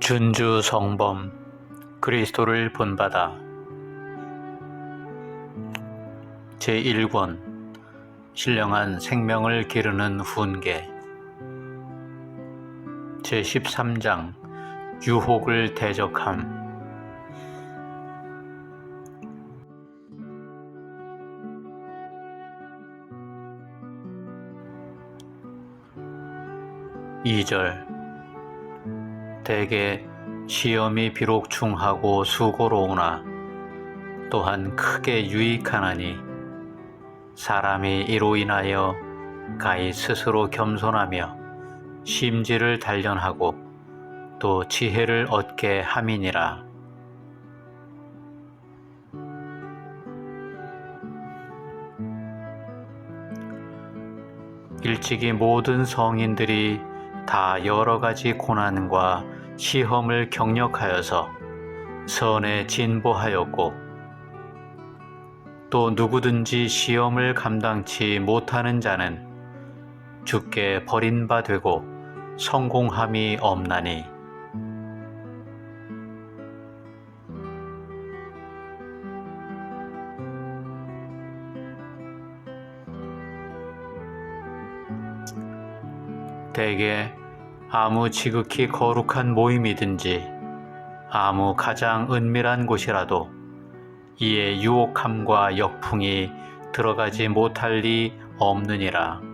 준주 성범 그리스도를 본받아. 제1권 신령한 생명을 기르는 훈계. 제13장 유혹을 대적함. 이절 대개 시험이 비록 중하고 수고로우나 또한 크게 유익하나니 사람이 이로 인하여 가히 스스로 겸손하며 심지를 단련하고 또 지혜를 얻게 함이니라. 일찍이 모든 성인들이 다 여러 가지 고난과 시험을 경력하여서 선에 진보하였고 또 누구든지 시험을 감당치 못하는 자는 죽게 버린 바 되고 성공함이 없나니. 대개 아무 지극히 거룩한 모임이든지 아무 가장 은밀한 곳이라도 이에 유혹함과 역풍이 들어가지 못할 리 없느니라.